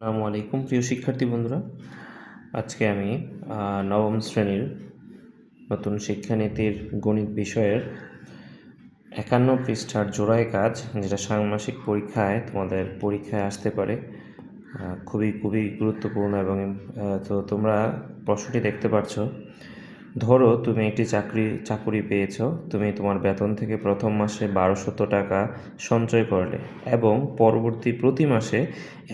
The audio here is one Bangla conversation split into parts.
আসসালামু আলাইকুম, প্রিয় শিক্ষার্থী বন্ধুরা। আজকে আমি নবম শ্রেণির নতুন শিক্ষানীতির গণিত বিষয়ের একান্ন পৃষ্ঠার জোড়ায় কাজ, যেটা ষান্মাসিক পরীক্ষায় তোমাদের পরীক্ষায় আসতে পারে। খুবই খুবই গুরুত্বপূর্ণ এবং তো তোমরা প্রশ্নটি দেখতে পাচ্ছ ধরো তুমি একটি চাকরি, চাকুরি পেয়েছ, তুমি তোমার বেতন থেকে প্রথম মাসে বারোশত টাকা সঞ্চয় করলে এবং পরবর্তী প্রতি মাসে,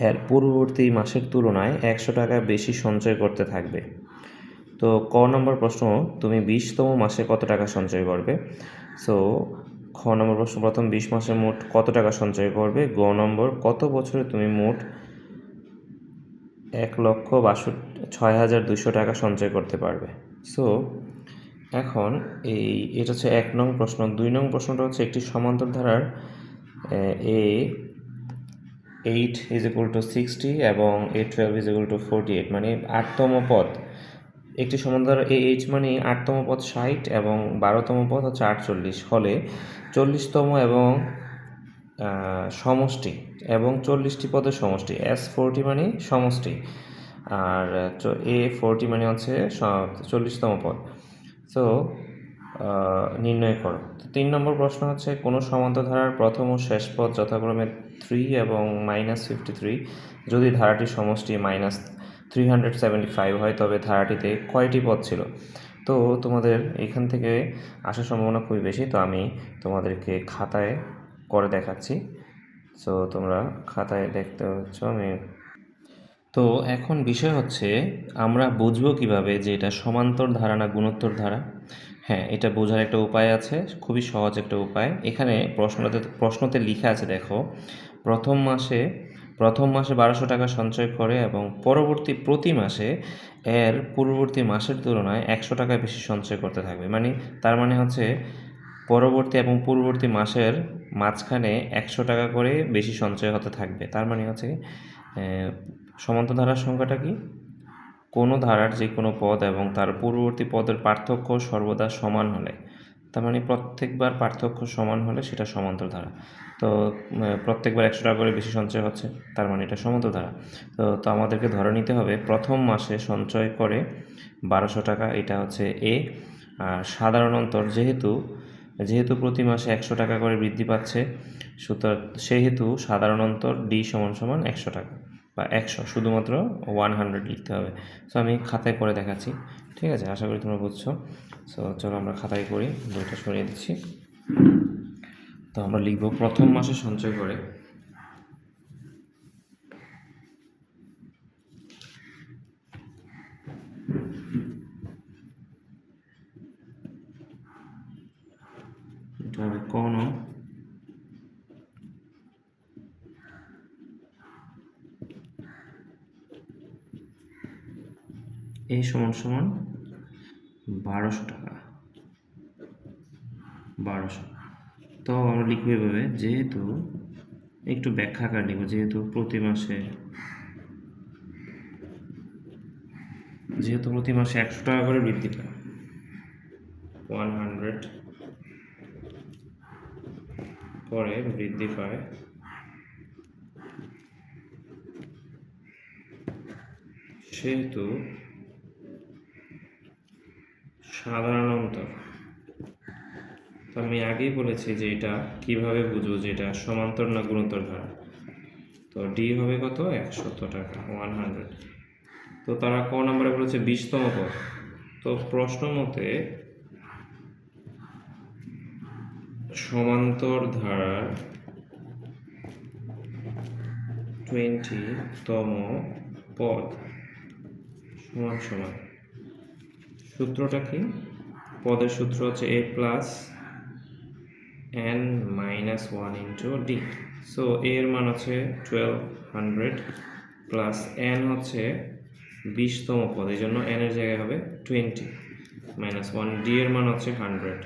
এর পূর্ববর্তী মাসের তুলনায় একশো টাকা বেশি সঞ্চয় করতে থাকবে। তো ক নম্বর প্রশ্ন, তুমি বিশতম মাসে কত টাকা সঞ্চয় করবে? সো খ নম্বর প্রশ্ন, প্রথম বিশ মাসে মোট কত টাকা সঞ্চয় করবে? গ নম্বর, কত বছরে তুমি মোট এক লক্ষ বাষট্টি, ছয় হাজার দুশো টাকা সঞ্চয় করতে পারবে? সো এখন এই, এটা হচ্ছে এক নং প্রশ্ন। দুই নং প্রশ্নটা হচ্ছে একটি সমান্তর ধারার a eight is equal to sixty এবং a twelve is equal to forty eight মানে আটতম পদ। একটি সমান্তর এ এইচ মানে আটতম পদ ষাট এবং বারোতম পদ হচ্ছে আটচল্লিশ হলে চল্লিশতম এবং সমষ্টি এবং চল্লিশটি পদের সমষ্টি। এস ফোরটি মানে সমষ্টি। আর এ ফোরটি মানে হচ্ছে চল্লিশতম পদ। সো নির্ণয় করো। তো তিন নম্বর প্রশ্ন হচ্ছে, কোনো সমান্তর ধারার প্রথম ও শেষ পদ যথাক্রমে থ্রি এবং মাইনাস ফিফটি থ্রি যদি ধারাটির সমষ্টি minus three hundred seventy five হয়, তবে ধারাটিতে কয়টি পদ ছিল? তো তোমাদের এখান থেকে আসার সম্ভাবনা খুবই বেশি, তো আমি তোমাদেরকে খাতায় করে দেখাচ্ছি। সো তোমরা খাতায় দেখতে হচ্ছে, আমি তো এখন বিষয় হচ্ছে, আমরা বুঝব কীভাবে যে এটা সমান্তর ধারা না গুণোত্তর ধারা? হ্যাঁ এটা বোঝার একটা উপায় আছে, খুবই সহজ একটা উপায়। এখানে প্রশ্নতে প্রশ্নতে লিখে আছে, দেখো, প্রথম মাসে প্রথম মাসে বারোশো টাকা সঞ্চয় করে এবং পরবর্তী প্রতি মাসে এর পূর্ববর্তী মাসের তুলনায় একশো টাকা বেশি সঞ্চয় করতে থাকবে। মানে তার মানে হচ্ছে, পরবর্তী এবং পূর্ববর্তী মাসের মাঝখানে একশো টাকা করে বেশি সঞ্চয় হতে থাকবে। তার মানে হচ্ছে আহ, সমান্তর ধারার সংখ্যাটা কি? কোনো ধারার যে কোনো পদ এবং তার পূর্ববর্তী পদের পার্থক্য সর্বদা সমান হলে তার মানে প্রত্যেকবার পার্থক্য সমান হলে সেটা সমান্তর ধারা। তো প্রত্যেকবার একশো টাকা করে বেশি সঞ্চয় হচ্ছে তার মানে এটা সমান্তর ধারা। তো তো আমাদেরকে ধরে নিতে হবে প্রথম মাসে সঞ্চয় করে বারোশো টাকা এটা হচ্ছে এ আর সাধারণ অন্তর যেহেতু যেহেতু প্রতি মাসে একশো টাকা করে বৃদ্ধি পাচ্ছে সুতরাং সেহেতু সাধারণ অন্তর ডি সমান সমান একশো টাকা। বা একশো, শুধুমাত্র ওয়ান হান্ড্রেড লিখতে হবে। সো আমি খাতায় করে দেখাচ্ছি। ঠিক আছে? আশা করি তোমরা বুঝছ। সো চলো আমরা খাতায় করি, বইটা সরিয়ে দিচ্ছি। তো আমরা লিখব প্রথম মাসে সঞ্চয় করে এটা হবে কোন এই সমান সমান বারোশো টাকা। বারোশো। তো আমরা লিখব এভাবে, যেহেতু একটু ব্যাখ্যাকার লিখব যেহেতু প্রতি মাসে যেহেতু প্রতি মাসে একশো টাকা করে বৃদ্ধি পায়। ওয়ান হান্ড্রেড করে বৃদ্ধি পায়। সেহেতু সাধারণ অন্তর তো আমি আগেই বলেছি যে এটা কীভাবে বুঝব যে এটা সমান্তর না গুণোত্তর ধারা? তো ডি হবে কত? একশত টাকা ওয়ান হান্ড্রেড তো তারা ক নম্বরে বলেছে? বিশতম পদ। তো প্রশ্ন মতে সমান্তর ধারার টোয়েন্টিতম পদ সমান সমান। সূত্রটা কি? পদের সূত্র হচ্ছে a plus n minus one into d so এর মান হচ্ছে টুয়েলভ হান্ড্রেড প্লাস এন হচ্ছে বিশতম পদ, এই জন্য এন এর জায়গায় হবে টোয়েন্টি মাইনাস ওয়ান ডি এর মান হচ্ছে হান্ড্রেড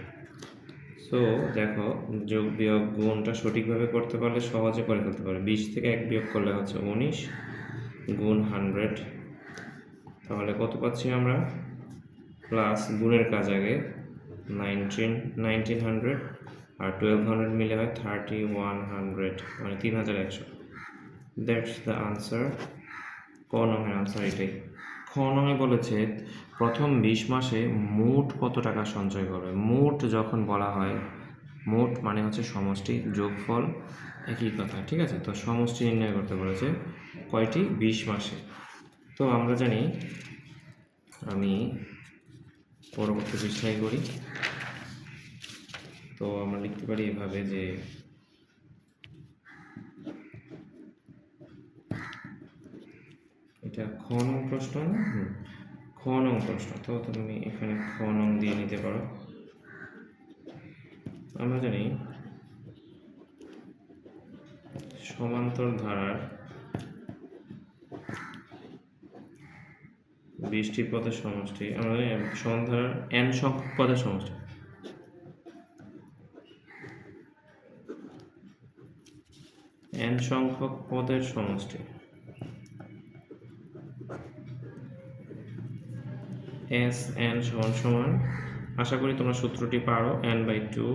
সো দেখো, যোগ বিয়োগ গুণটা সঠিকভাবে করতে পারলে সহজে করে ফেলতে পারে। বিশ থেকে এক বিয়োগ করলে হচ্ছে উনিশ গুণ হান্ড্রেড তাহলে কত পাচ্ছি আমরা? প্লাস গুণের কাজ আগে নাইনটিন নাইনটিন হান্ড্রেড আর টুয়েলভ হান্ড্রেড মিলে হয় থার্টি ওয়ান হান্ড্রেড মানে তিন হাজার একশো। দ্যাটস দ্য আনসার ক নঙের আনসার এটাই। খ নঙে বলেছে, প্রথম বিশ মাসে মোট কত টাকা সঞ্চয় করবে? মোট যখন বলা হয়, মোট মানে হচ্ছে সমষ্টি যোগফল একই কথা, ঠিক আছে? তো সমষ্টি নির্ণয় করতে বলেছে কয়টি? বিশ মাসে। তো আমরা জানি, আমি পরবর্তী পৃষ্ঠায় করি। তো আমরা লিখতে পারি এভাবে যে, এটা খ প্রশ্ন না? প্রশ্ন। তো তুমি এখানে খ দিয়ে নিতে পারো। আমরা জানি সমান্তর ধারার বৃষ্টি পদের সমষ্টি, আমাদের ধারার এন সংখ্যক পদের সমষ্টি। এন সংখ্যক পদের সমষ্টি। এস এন সমান সমান, আশা করি তোমরা সূত্রটি পারো n by two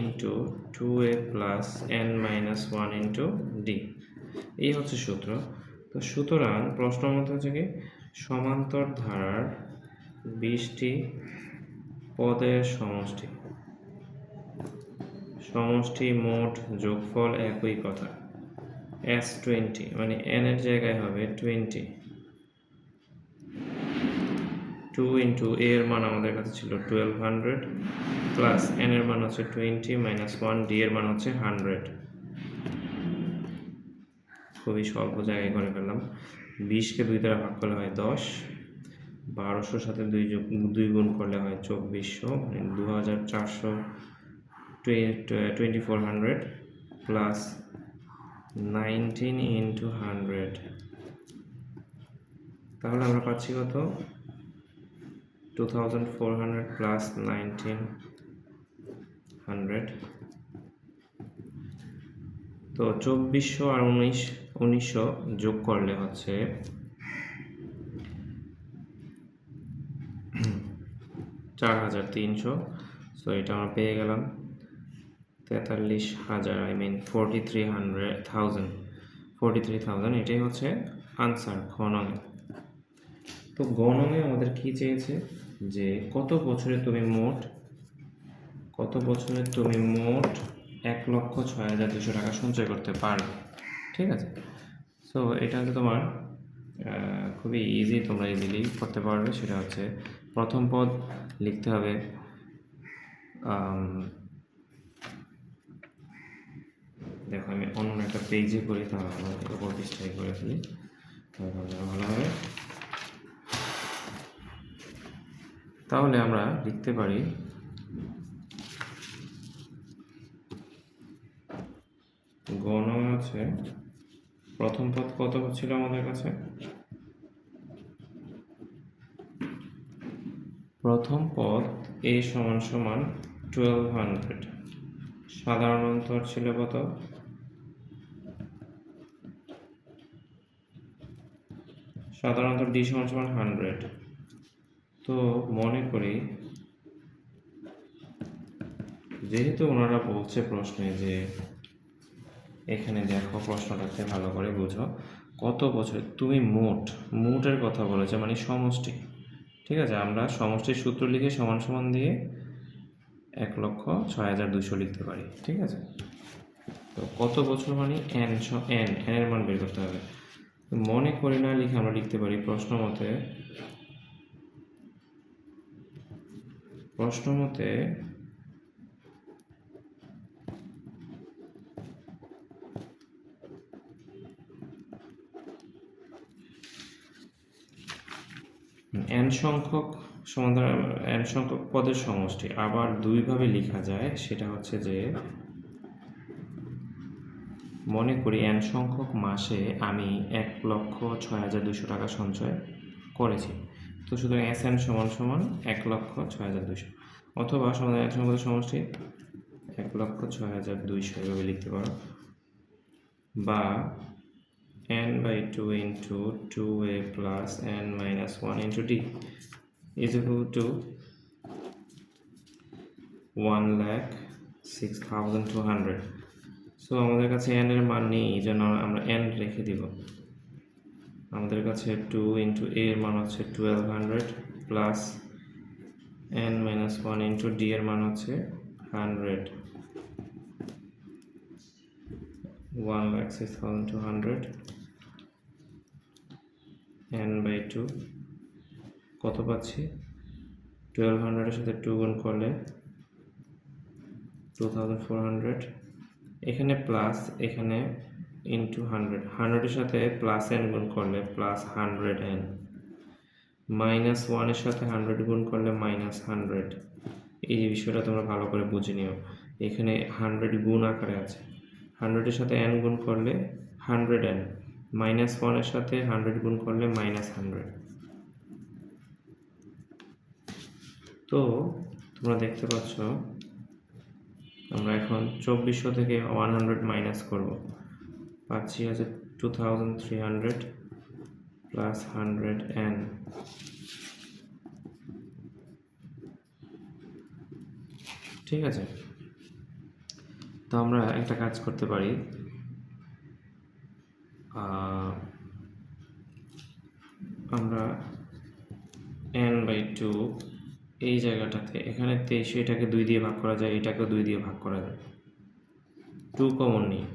into two a plus n minus one into d এই হচ্ছে সূত্র। তো সুতরাং প্রশ্ন মতো হচ্ছে কি? সমান্তর ধারার বিশটি পদের সমষ্টি। সমষ্টি মোট যোগফল একই কথা। এস টোয়েন্টি মানে এন এর জায়গায় হবে টোয়েন্টি টু ইন্টু এ এর মান আমাদের কাছে ছিল টুয়েলভ হান্ড্রেড প্লাস এন এর মান হচ্ছে টোয়েন্টি মাইনাস ওয়ান ডি এর মান হচ্ছে হান্ড্রেড খুবই স্বল্প জায়গায় করে ফেললাম। বিশকে দুই দ্বারা ভাগ করলে হয় দশ। বারোশোর সাথে দুই দুই গুণ করলে হয় চব্বিশশো। মানে দু হাজার চারশো twenty four hundred plus nineteen into hundred তাহলে আমরা পাচ্ছি কত? Two thousand four hundred plus nineteen hundred তো চব্বিশশো আর উনিশ উনিশশো যোগ করলে হচ্ছে চার হাজার তিনশো। সো এটা আমরা পেয়ে গেলাম। তেতাল্লিশ হাজার I mean forty three hundred thousand forty three thousand এটাই হচ্ছে আনসার খননে তো গণনে আমাদের কি চেয়েছে? যে কত বছরে তুমি মোট, কত বছরে তুমি মোট এক লক্ষ ছয় হাজার দুশো টাকা সঞ্চয় করতে পারবে? ঠিক আছে? সো এটা হচ্ছে তোমার খুবই ইজি তোমরা ইজিলি করতে পারবে। সেটা হচ্ছে প্রথম পদ লিখতে হবে দেখো আমি অন্য একটা পেজে করি তাহলে করে ফেলি। ভালো হবে। তাহলে আমরা লিখতে পারি গণ আছে প্রথম পদ কত ছিল আমাদের কাছে? প্রথম পদ এ সমান সমান টুয়েলভ হান্ড্রেড সাধারণ অন্তর ছিল কত? সাধারণত ডি সমান সমান হান্ড্রেড তো মনে করি, যেহেতু ওনারা বলছে প্রশ্নে যে এখানে দেখো প্রশ্নটাতে ভালো করে বুঝো। কত বছর? তুমি মোট, মোটের কথা বলেছে মানে সমষ্টি। ঠিক আছে? আমরা সমষ্টির সূত্র লিখে সমান সমান দিয়ে এক লক্ষ ছয় হাজার দুশো লিখতে পারি। ঠিক আছে? তো কত বছর মানে এন এন এন এর মান বের করতে হবে। মনে করি না লিখে আমরা লিখতে পারি প্রশ্ন মতে প্রশ্ন মতে এন সংখ্যক সমাধান এন সংখ্যক পদের সমষ্টি আবার দুইভাবে লেখা যায়, সেটা হচ্ছে যে মনে করি এন সংখ্যক মাসে আমি এক লক্ষ ছয় হাজার দুশো টাকা সঞ্চয় করেছি। তো সুতরাং এস এন সমান সমান এক লক্ষ ছয় হাজার দুশো অথবা সমাধান এক সংখ্যক সমষ্টি এক লক্ষ ছয় হাজার দুইশো, এভাবে লিখতে পারো। বা n by 2 into 2a plus n minus 1 into d is equal to 1 lakh 6200 so আমাদের কাছে n এর মান নেই, এই আমরা n রেখে দিব। আমাদের কাছে টু ইন্টু এ এর মান হচ্ছে twelve hundred plus n minus one into d এর মান হচ্ছে hundred one lakh six thousand two hundred n by two কত পাচ্ছি? টুয়েলভ হান্ড্রেডের সাথে টু গুণ করলে টু থাউজেন্ড ফোর হান্ড্রেড এখানে প্লাস এখানে ইন্টু হান্ড্রেড হান্ড্রেডের সাথে প্লাস এন গুণ করলে প্লাস হান্ড্রেড এন মাইনাস ওয়ানের সাথে হান্ড্রেড গুণ করলে মাইনাস হান্ড্রেড এই যে বিষয়টা তোমরা ভালো করে বুঝে নিও। এখানে হান্ড্রেড গুণ আকারে আছে। হান্ড্রেডের সাথে এন গুণ করলে হান্ড্রেড এন মাইনাস ওয়ানের সাথে হান্ড্রেড গুণ করলে মাইনাস হান্ড্রেড তো, তোমরা দেখতে পাচ্ছ, আমরা এখন চব্বিশশো থেকে ওয়ান হান্ড্রেড মাইনাস করব। পাচ্ছি হচ্ছে two thousand three hundred plus hundred n ঠিক আছে? তো আমরা একটা কাজ করতে পারি। আমরা এন বাই টু এই জায়গাটাতে, এখানে তেইশে, এটাকে দুই দিয়ে ভাগ করা যায়, এটাকেও দুই দিয়ে ভাগ করা যায়। টু কমন নিয়ে।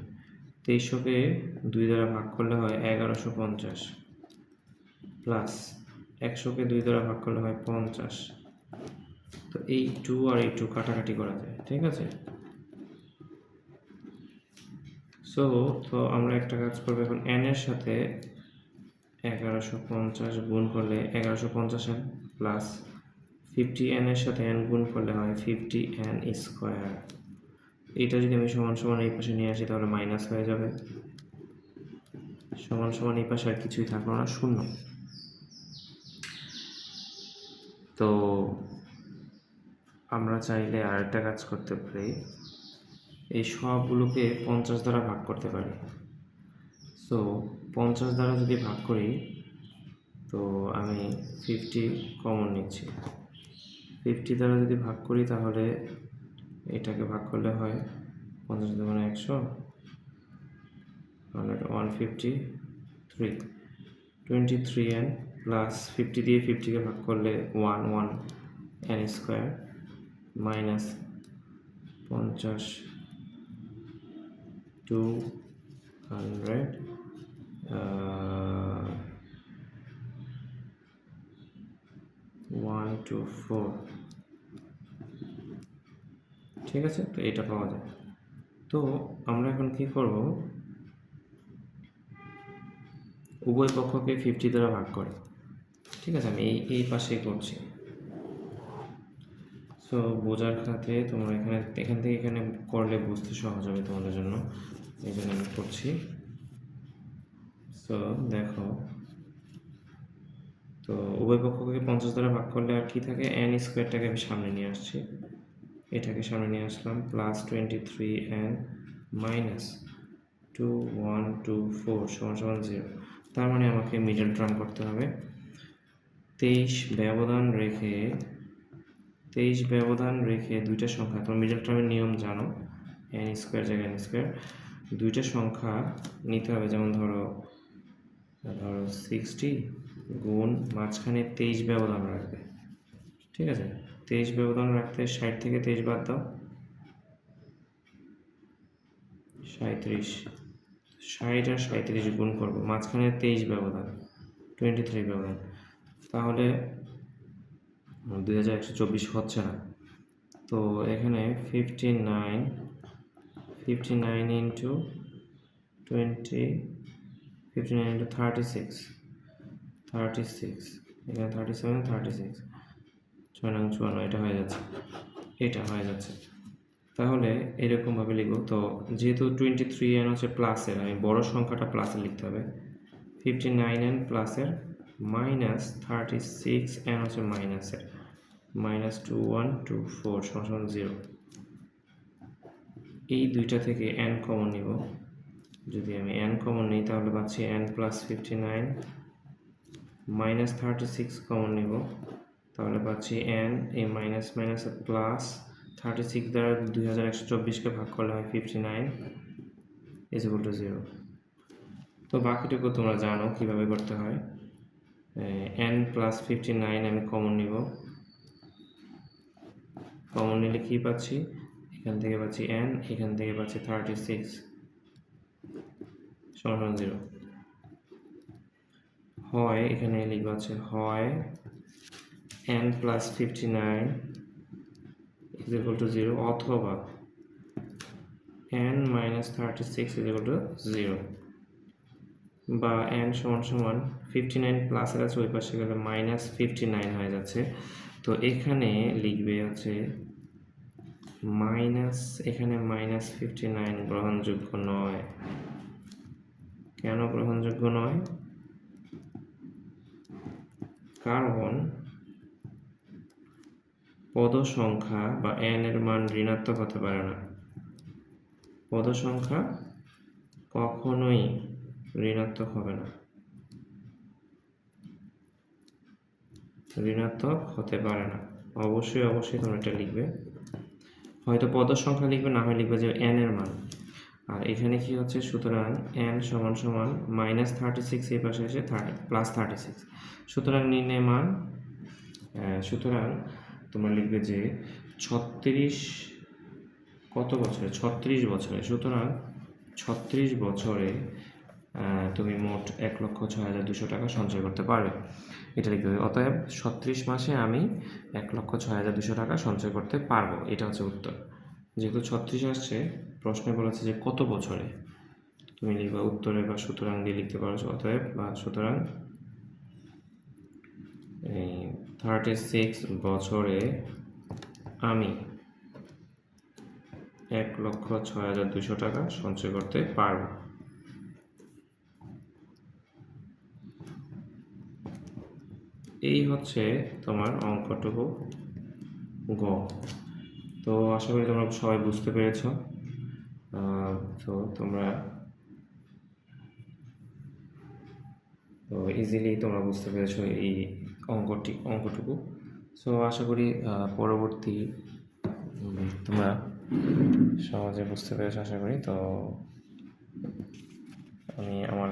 তেইশশোকে দুই দ্বারা ভাগ করলে হয় এগারোশো পঞ্চাশ। প্লাস একশোকে দুই দ্বারা ভাগ করলে হয় পঞ্চাশ। তো এই টু আর এই টু কাটাকাটি করা যায়, ঠিক আছে? সো তো আমরা একটা কাজ করব। এখন এন এর সাথে এগারোশো পঞ্চাশ গুণ করলে এগারোশো পঞ্চাশ এন প্লাস ফিফটি এন এর সাথে এন গুণ করলে হয় ফিফটি এন স্কোয়ার এটা যদি আমি সমান সমান এই পাশে নিয়ে আসি, তাহলে মাইনাস হয়ে যাবে। সমান সমান এই পাশে আর কিছুই থাকল না, শূন্য। তো আমরা চাইলে আরেকটা কাজ করতে পারি। এই সবগুলোকে পঞ্চাশ দ্বারা ভাগ করতে পারি। সো পঞ্চাশ দ্বারা যদি ভাগ করি, তো আমি ফিফটি কমন নিচ্ছি। ফিফটি দ্বারা যদি ভাগ করি, তাহলে এটাকে ভাগ করলে হয় পঞ্চাশ মানে একশো hundred one fifty three twenty three n plus fifty দিয়ে ফিফটিকে ভাগ করলে one one n square minus পঞ্চাশ two hundred one two four ঠিক আছে? তো এটা পাওয়া যায়। তো আমরা এখন কি করব? উভয় পক্ষকে ফিফটি দ্বারা ভাগ করে। ঠিক আছে? আমি এই এই পাশেই করছি। সো বোঝার খাতে তোমরা এখানে, এখান থেকে এখানে করলে বুঝতে সহজ হবে তোমাদের জন্য। এই জন্য আমি করছি। সো দেখো। তো উভয় পক্ষকে পঞ্চাশ দ্বারা ভাগ করলে আর কি থাকে? এন স্কোয়ারটাকে আমি সামনে নিয়ে আসছি। এটাকে সামনে নিয়ে আসলাম। Plus twenty three n minus two one two four সমান সমান জিরো তার মানে আমাকে মিডল টার্ম করতে হবে। তেইশ ব্যবধান রেখে তেইশ ব্যবধান রেখে দুইটা সংখ্যা, তোমার মিডল টার্মের নিয়ম জানো এন স্কোয়ার জায়গায় এন স্কোয়ার দুইটা সংখ্যা নিতে হবে, যেমন ধরো ধরো সিক্সটি গুণ মাঝখানে তেইশ ব্যবধান রাখবে, ঠিক আছে? তেইশ ব্যবধান রাখতে ষাট থেকে তেইশ বাদ দাও সাঁত্রিশ ষাট আর সাঁত্রিশ গুণ করব, মাঝখানে তেইশ ব্যবধান টোয়েন্টি থ্রি ব্যবধান, তাহলে দুই হাজার একশো চব্বিশ হচ্ছে না। তো এখানে fifty nine fifty nine into twenty fifty nine into thirty six thirty six এখানে থার্টি সেভেন থার্টি সিক্স ছয় নং চুয়ান্ন, এটা হয়ে যাচ্ছে, এটা হয়ে যাচ্ছে। তাহলে এরকমভাবে লিখব, তো যেহেতু টোয়েন্টি থ্রি এন হচ্ছে প্লাসের আমি বড় সংখ্যাটা প্লাসে লিখতে হবে ফিফটি নাইন এন প্লাসের মাইনাস থার্টি সিক্স এন হচ্ছে মাইনাসের minus two one two four সমান জিরো এই দুইটা থেকে এন কমন নিব। যদি আমি এন কমন নিই, তাহলে পাচ্ছি n plus fifty nine minus thirty six common নিব। তাহলে পাচ্ছি এন এই minus minus plus thirty six দ্বারা দুই হাজার একশো চব্বিশকে ভাগ করলে হয় fifty nine is equal to zero তো বাকিটুকু তোমরা জানো কীভাবে করতে হয়। এন প্লাস ফিফটি নাইন আমি কমন নিব। কমন নিলে কী পাচ্ছি? এখান থেকে পাচ্ছি এন এখান থেকে পাচ্ছি থার্টি সিক্স সমান জিরো হয়, এখানে লিখব আছে হয় n plus fifty nine is to zero অথবা n minus thirty six is to zero বা এন সমান সমান ফিফটি নাইন প্লাসের আছে, ওই পাশে গেলে মাইনাস ফিফটি নাইন হয়ে যাচ্ছে। তো এখানে লিখবে হচ্ছে মাইনাস এখানে মাইনাস ফিফটি নাইন গ্রহণযোগ্য নয়। কেন গ্রহণযোগ্য নয়? কারণ পদ সংখ্যা বা এন এর মান ঋণাত্মক হতে পারে না। পদ সংখ্যা কখনোই ঋণাত্মক হবে না। ঋণাত্মক হতে পারে না। অবশ্যই অবশ্যই তোমরা এটা লিখবে। হয়তো পদ সংখ্যা লিখবে, না হয় লিখবে যে এন এর মান। আর এখানে কি হচ্ছে? সুতরাং এন সমান সমান মাইনাস থার্টি সিক্স এই পাশে এসে থার্টি প্লাস থার্টি সিক্স সুতরাং নির্ণয় মান সুতরাং তোমরা লিখবে যে ছত্রিশ কত বছরে? ছত্রিশ বছরে। সুতরাং ছত্রিশ বছরে তুমি মোট এক লক্ষ ছয় হাজার দুশো টাকা সঞ্চয় করতে পারবে। এটা লিখতে হবে। অতএব ছত্রিশ মাসে আমি এক লক্ষ ছয় হাজার দুশো টাকা সঞ্চয় করতে পারব। এটা হচ্ছে উত্তর। যেহেতু ছত্রিশ আসছে, প্রশ্নে বলেছে যে কত বছরে? তুমি লিখবা উত্তরে বা সুতরাং দিয়ে লিখতে পারো অতএব, বা সুতরাং এই থার্টি সিক্স বছরে আমি এক লক্ষ ছয় হাজার দুশো টাকা সঞ্চয় করতে পারব। এই হচ্ছে তোমার অঙ্কটুকু গ। তো আশা করি তোমরা সবাই বুঝতে পেরেছ। তো তোমরা তো ইজিলি তোমরা বুঝতে পেরেছ এই অঙ্কটি, অঙ্কটুকু। সো আশা করি পরবর্তী তোমরা সহজে বুঝতে পেরেছ, আশা করি। তো আমি আমার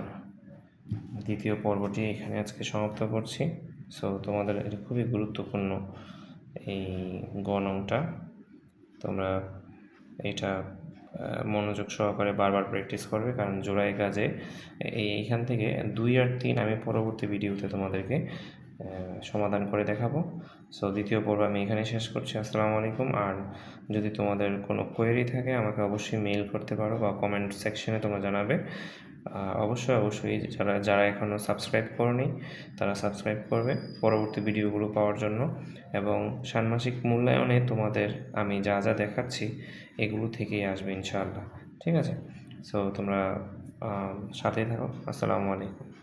দ্বিতীয় পর্বটি এখানে আজকে সমাপ্ত করছি। সো তোমাদের এটা খুবই গুরুত্বপূর্ণ এই গণংটা তোমরা এটা মনোযোগ সহকারে বারবার প্র্যাকটিস করবে, কারণ জোড়াই কাজে এই এইখান থেকে দুই আর তিন আমি পরবর্তী ভিডিওতে তোমাদেরকে সমাধান করে দেখাবো। সো দ্বিতীয় পর্ব আমি এখানে শেষ করছি। আসসালামু আলাইকুম। আর যদি তোমাদের কোনো কোয়েরি থাকে, আমাকে অবশ্যই মেইল করতে পারো বা কমেন্ট সেকশনে তোমরা জানাবে। অবশ্যই অবশ্যই। যারা যারা এখনও সাবস্ক্রাইব করেনি, তারা সাবস্ক্রাইব করবে পরবর্তী ভিডিওগুলো পাওয়ার জন্য। এবং ষান্মাসিক মূল্যায়নে তোমাদের আমি যা যা দেখাচ্ছি, এগুলো থেকেই আসবে ইনশাআল্লাহ। ঠিক আছে? সো তোমরা সাথেই থাকো। আসসালামু আলাইকুম।